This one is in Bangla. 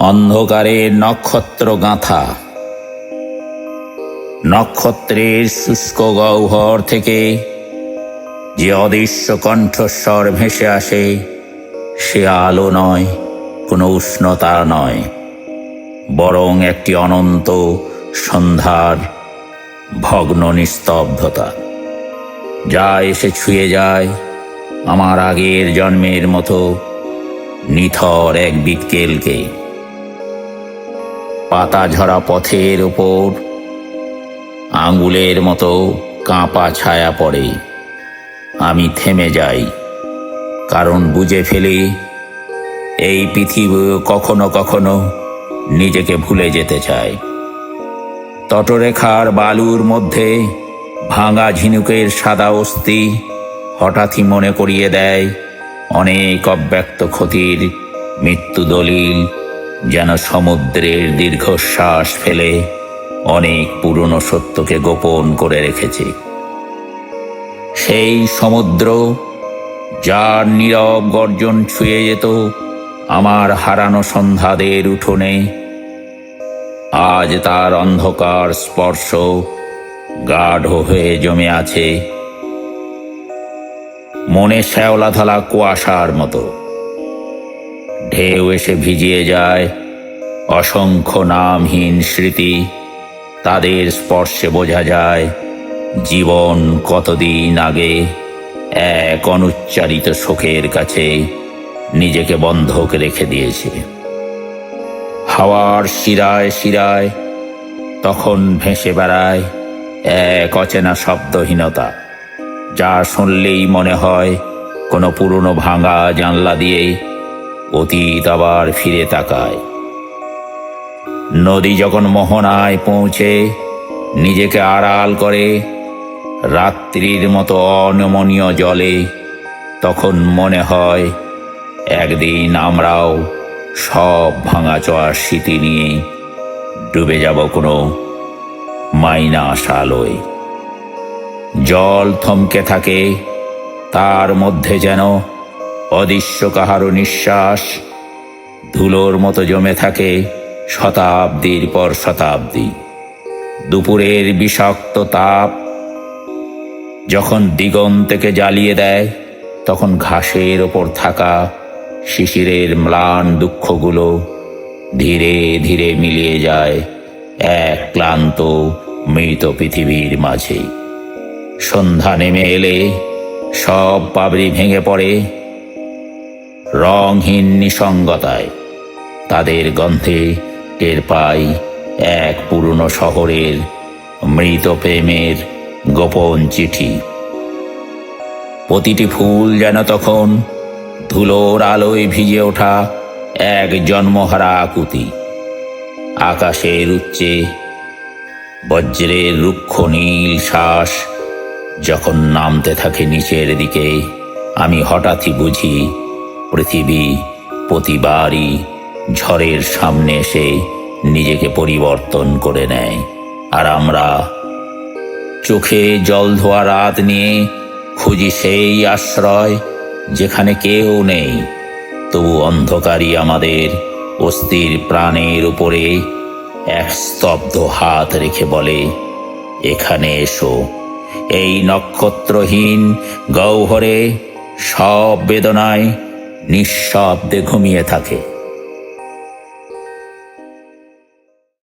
অন্ধকারের নক্ষত্র গাঁথা। নক্ষত্রের শুষ্ক গহ্বর থেকে যে অদৃশ্য কণ্ঠস্বর ভেসে আসে, সে আলো নয়, কোনো উষ্ণতা নয়, বরং একটি অনন্ত সন্ধ্যার ভগ্ন নিস্তব্ধতা, যা এসে ছুঁয়ে যায় আমার আগের জন্মের মতো নিথর এক বিকেলকে। পাতা ঝরা পথের ওপর আঙ্গুলের মতো কাঁপা ছায়া পড়ে। আমি থেমে যাই, কারণ বুঝে ফেলি এই পৃথিবী কখনো কখনো নিজেকে ভুলে যেতে চায়। তটরেখার বালুর মধ্যে ভাঙা ঝিনুকের সাদা অস্থি হঠাৎই মনে করিয়ে দেয় অনেক অব্যক্ত ক্ষতির মৃত্যু দলিল যেন সমুদ্রের দীর্ঘশ্বাস ফেলে অনেক পুরনো সত্যকে গোপন করে রেখেছে। সেই সমুদ্র যার নীরব গর্জন ছুঁয়ে যেত আমার হারানো সন্ধ্যাদের উঠোনে, আজ তার অন্ধকার স্পর্শ গাঢ় হয়ে জমে আছে। মনে শ্যাওলাধলা কুয়াশার মতো। ঢেউ এসে ভিজিয়ে যায়। অসংখ্য নামহীন স্মৃতি, তাদের স্পর্শে বোঝা যায় জীবন কতদিন আগে এক অনুচ্চারিত শোকের কাছে নিজেকে বন্ধক রেখে দিয়েছে। হাওয়ার শিরায় শিরায় তখন ভেসে বেড়ায় এক অচেনা শব্দহীনতা, যা শুনলেই মনে হয় কোনো পুরনো ভাঙা জানলা দিয়ে অতীত আবার ফিরে তাকায়। নদী যখন মোহনায় পৌঁছে, নিজেকে আড়াল করে রাত্রির মতো অনমনীয় জলে, তখন মনে হয় একদিন আমরাও সব ভাঙাচোয়ার স্মৃতি নিয়ে ডুবে যাব কোনো মাইনা আলোয় জল থমকে থাকে, তার মধ্যে যেন অদৃশ্য কাহারও নিঃশ্বাস, ধুলোর মতো জমে থাকে শতাব্দীর পর শতাব্দী। দুপুরের বিষাক্ত তাপ যখন দিগন্তেকে জ্বালিয়ে দেয়, তখন ঘাসের ওপর থাকা শিশিরের ম্লান দুঃখগুলো ধীরে ধীরে মিলিয়ে যায় এক ক্লান্ত, মৃত পৃথিবীর মাঝে। সন্ধ্যা নেমে এলে সব পাবড়ি ভেঙে পড়ে রংহীন নিসঙ্গতায়। তাদের গন্ধে টের পাই এক পুরনো শহরের মৃত প্রেমের গোপন চিঠি। প্রতিটি ফুল যেন তখন ধুলোর আলোয় ভিজে ওঠা এক জন্মহারা আকুতি। আকাশের উচ্চে বজ্রের রুক্ষ নীল শ্বাস যখন নামতে থাকে নিচের দিকে, আমি হঠাৎই বুঝি পৃথিবী প্রতিবারই ঝড়ের সামনে এসে নিজেকে পরিবর্তন করে নেয়। আর আমরা চোখে জল ধোয়া রাত নিয়ে খুঁজি সেই আশ্রয় যেখানে কেউ নেই। তবু অন্ধকারই আমাদের অস্থির প্রাণের উপরে এক স্তব্ধ হাত রেখে বলে, এখানে এসো। এই নক্ষত্রহীন গহ্বরে সব বেদনায় নিঃশব্দে ঘুমিয়ে থাকে।